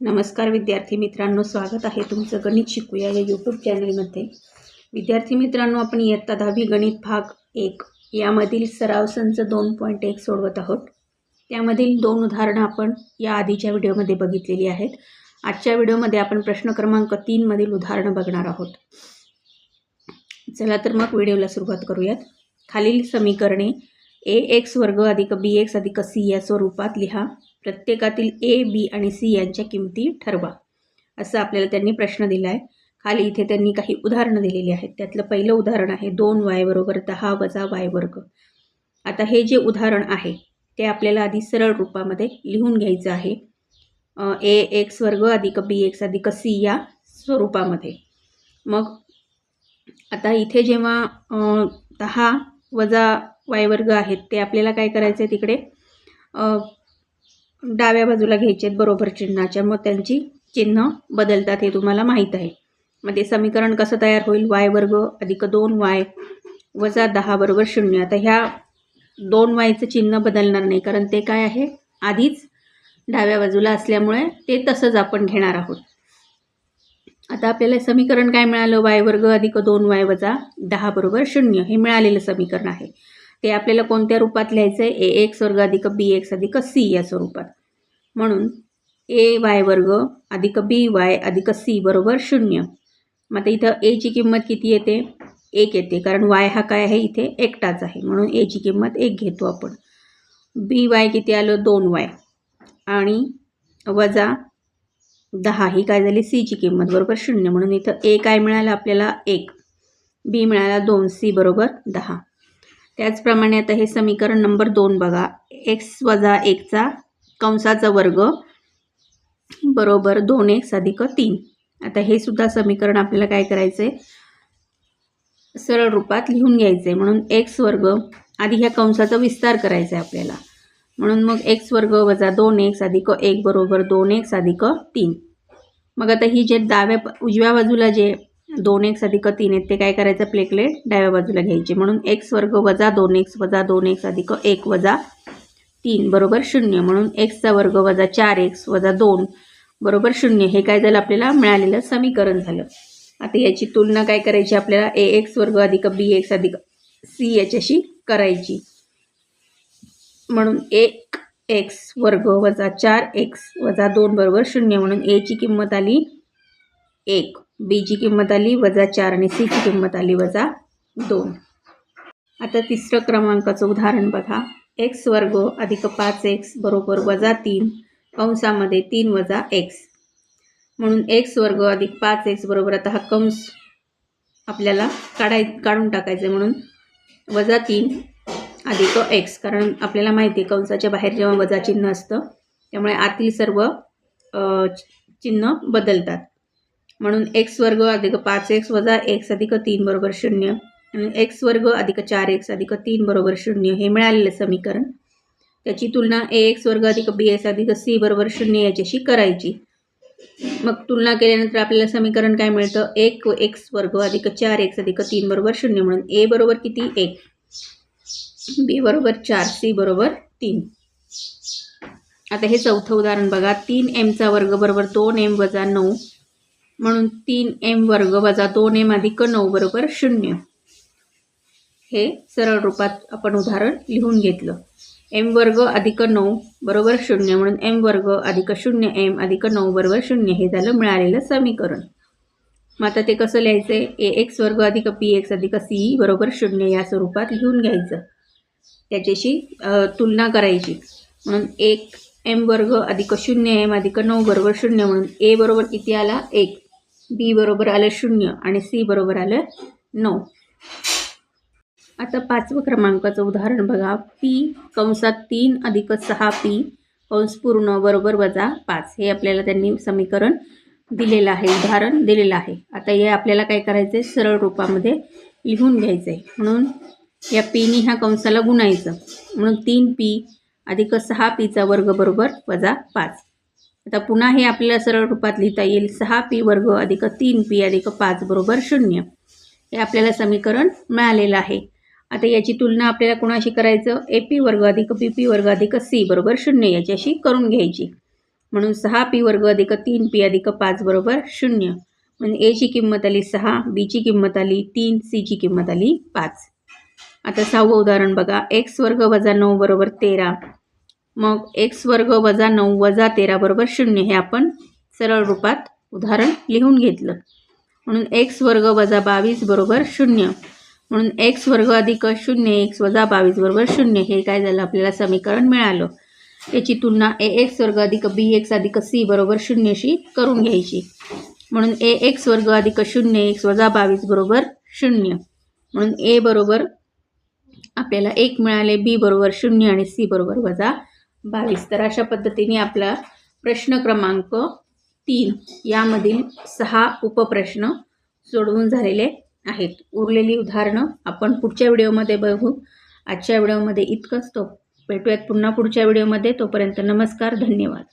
नमस्कार विद्यार्थी मित्रांनो स्वागत आहे तुमचं गणित शिकूया या यूट्यूब चॅनलमध्ये विद्यार्थी मित्रांनो आपण इयत्ता दहावी गणित भाग एक यामधील सराव संच दोन पॉईंट एक सोडवत आहोत. त्यामधील दोन उदाहरणं आपण या आधीच्या व्हिडिओमध्ये बघितलेली आहेत. आजच्या व्हिडिओमध्ये आपण प्रश्न क्रमांक तीनमधील उदाहरणं बघणार आहोत. चला तर मग व्हिडिओला सुरुवात करूयात. खालील समीकरणे ए एक्स वर्ग अधिक बी एक्स अधिक सी या स्वरूपात लिहा. प्रत्येकातील ए बी आणि सी यांच्या किमती ठरवा. असं आपल्याला त्यांनी प्रश्न दिला आहे खाली इथे त्यांनी काही उदाहरणं दिलेली आहेत. त्यातलं पहिलं उदाहरण आहे दोन वाय बरोबर दहा वजा वाय वर्ग. आता हे जे उदाहरण आहे ते आपल्याला आधी सरळ रूपामध्ये लिहून घ्यायचं आहे. ए एक्स वर्ग अधिक बी एक्स अधिक सी या स्वरूपामध्ये. मग आता इथे जेव्हा दहा वजा वाय वर्ग आहेत ते आपल्याला काय करायचं आहे तिकडे डाव्या बाजूला घ्यायचे आहेत बरोबर चिन्हाच्या मग त्यांची चिन्ह बदलतात हे तुम्हाला माहीत आहे. मग ते समीकरण कसं तयार होईल? वाय वर्ग अधिक दोन वाय वजा दहा बरोबर शून्य. आता ह्या दोन वायचं चिन्ह बदलणार नाही कारण ते काय आहे? आधीच डाव्या बाजूला असल्यामुळे ते तसंच आपण घेणार आहोत. आता आपल्याला समीकरण काय मिळालं? वाय वर्ग अधिक दोन वाय वजा दहा बरोबर शून्य. हे मिळालेलं समीकरण आहे. ते आपल्याला कोणत्या रूपात लिहायचं आहे? ए एक्स वर्ग अधिक बी एक्स अधिक सी या स्वरूपात. म्हणून ए वाय वर्ग अधिक बी वाय अधिक सी बरोबर शून्य. मग आता इथं एची किंमत किती येते? एक येते. कारण वाय हा काय आहे? इथे एकटाच आहे. म्हणून एची किंमत एक घेतो आपण. बी वाय किती आलं? दोन वाय. आणि वजा दहा. ही काय झाली? सीची किंमत बरोबर शून्य. म्हणून इथं ए काय मिळालं? आपल्याला एक. बी मिळाला दोन. सी बरोबर दहा. त्याचप्रमाणे आता हे समीकरण नंबर दोन बघा. एक्स वजा एकचा कंसाचा वर्ग बरोबर दोन एक्स अधिक तीन. आता हे सुद्धा समीकरण आपल्याला काय करायचं आहे सरळ रूपात लिहून घ्यायचं आहे म्हणून एक्स वर्ग आधी ह्या कंसाचा विस्तार करायचा आहे आपल्याला. म्हणून मग एक्स वर्ग वजा दोन एक्स अधिक एक बरोबर दोन एक्स अधिक तीन. मग आता ही जे डाव्या उजव्या बाजूला जे दोन एक्स अधिक तीन आहेत ते काय करायचं? प्लेकलेट डाव्या बाजूला घ्यायचे. म्हणून एक्स वर्ग वजा दोन एक्स वजा दोन एक्स अधिक एक वजा तीन बरोबर शून्य. म्हणून एक्सचा वर्ग वजा चार एक्स वजा दोन बरोबर शून्य. हे काय झालं? आपल्याला मिळालेलं समीकरण झालं. आता याची तुलना काय करायची? आपल्याला ए एक्स वर्ग अधिक बी एक्स अधिक सी याच्याशी करायची. म्हणून एक एक्स वर्ग वजा चार एक्स वजा दोन बरोबर शून्य. म्हणून एची किंमत आली एक. बीची किंमत आली वजा चार आणि सीची किंमत आली वजा दोन. आता तिसरं क्रमांकाचं उदाहरण बघा. एक्स वर्ग अधिक पाच एक्स बरोबर वजा तीन कंसामध्ये तीन वजा एक्स म्हणून एक्स वर्ग अधिक पाच एक्स बरोबर आता हा कंस आपल्याला काढाय काढून टाकायचं आहे म्हणून वजा तीन अधिक एक्स कारण आपल्याला माहिती आहे कंसाच्या बाहेर जेव्हा वजा चिन्ह असतं त्यामुळे आतील सर्व चिन्ह बदलतात. म्हणून एक्स वर्ग अधिक पाच एक्स वजा एक्स अधिक तीन बरोबर शून्य. आणि एक्स वर्ग अधिक चार एक्स अधिक तीन बरोबर शून्य हे मिळालेलं समीकरण. त्याची तुलना ए एक्स वर्ग अधिक बी एक्स अधिक सी बरोबर शून्य याच्याशी करायची. मग तुलना केल्यानंतर आपल्याला समीकरण काय मिळतं? एक एक्स वर्ग अधिक चार एक्स अधिक तीन बरोबर शून्य म्हणून ए बरोबर किती? एक. बी बरोबर चार सी बरोबर तीन. आता हे चौथं उदाहरण बघा. तीन एमचा वर्ग बरोबर दोन एम वजा नऊ. म्हणून तीन एम वर्ग वजा दोन एम अधिक नऊ बरोबर शून्य. हे सरळ रूपात आपण उदाहरण लिहून घेतलं. एम वर्ग अधिक नऊ बरोबर शून्य म्हणून एम वर्ग अधिक शून्य एम अधिक नऊ बरोबर शून्य हे झालं मिळालेलं समीकरण. मग आता ते कसं लिहायचं आहे ए एक्स वर्ग अधिक पी एक्स अधिक सी बरोबर शून्य या स्वरूपात लिहून घ्यायचं. त्याच्याशी तुलना करायची. म्हणून एक एम वर्ग अधिक शून्य एम अधिक नऊ बरोबर शून्य म्हणून ए बरोबर किती आला? एक. बी बरोबर आलं शून्य आणि सी बरोबर आलं नऊ. आता पाचवं क्रमांकाचं उदाहरण बघा. पी कंसात तीन अधिक सहा पी कंस पूर्ण बरोबर वजा पाच. हे आपल्याला त्यांनी समीकरण दिलेलं आहे उदाहरण दिलेलं आहे. आता हे आपल्याला काय करायचं आहे सरळ रूपामध्ये लिहून घ्यायचं आहे म्हणून या पीनी ह्या कंसाला गुणायचं. म्हणून तीन पी अधिक सहा पीचा वर्ग बरोबर वजा पाच. आता पुन्हा हे आपल्याला सरळ रूपात लिहिता येईल. सहा पी वर्ग अधिक तीन पी अधिक पाच बरोबर शून्य. हे आपल्याला समीकरण मिळालेलं आहे. आता याची तुलना आपल्याला कोणाशी करायचं? ए पी वर्ग अधिक पी पी वर्ग अधिक सी बरोबर शून्य याच्याशी करून घ्यायची. म्हणून सहा पी वर्ग अधिक तीन पी अधिक पाच बरोबर शून्य. म्हणजे एची किंमत आली सहा बीची किंमत आली तीन सीची किंमत आली पाच. आता सहावं उदाहरण बघा. एक्स वर्ग वजा नऊ बरोबर तेरा. मग एक्स वर्ग वजा नऊ वजा तेरा बरोबर शून्य हे आपण सरळ रूपात उदाहरण लिहून घेतलं. म्हणून एक्स वर्ग वजा बावीस बरोबर शून्य. म्हणून एक्स वर्ग अधिक शून्य एक्स वजा बावीस बरोबर शून्य हे काय झालं? आपल्याला समीकरण मिळालं. याची तुलना ए एक्स वर्ग अधिक बी एक्स अधिक सी बरोबर शून्यशी करून घ्यायची. म्हणून ए एक्स वर्ग अधिक शून्य एक्स वजा बावीस बरोबर शून्य. म्हणून ए बरोबर आपल्याला एक मिळाले बी बरोबर शून्य आणि सी बरोबर वजा बावीस. तर अशा पद्धतीने आपला प्रश्न क्रमांक तीन यामधील सहा उपप्रश्न सोडवून झालेले आहेत. उरलेली उदाहरणं आपण पुढच्या व्हिडिओमध्ये बघू. आजच्या व्हिडिओमध्ये इतकंच. तो भेटूयात पुन्हा पुढच्या व्हिडिओमध्ये. तोपर्यंत नमस्कार धन्यवाद.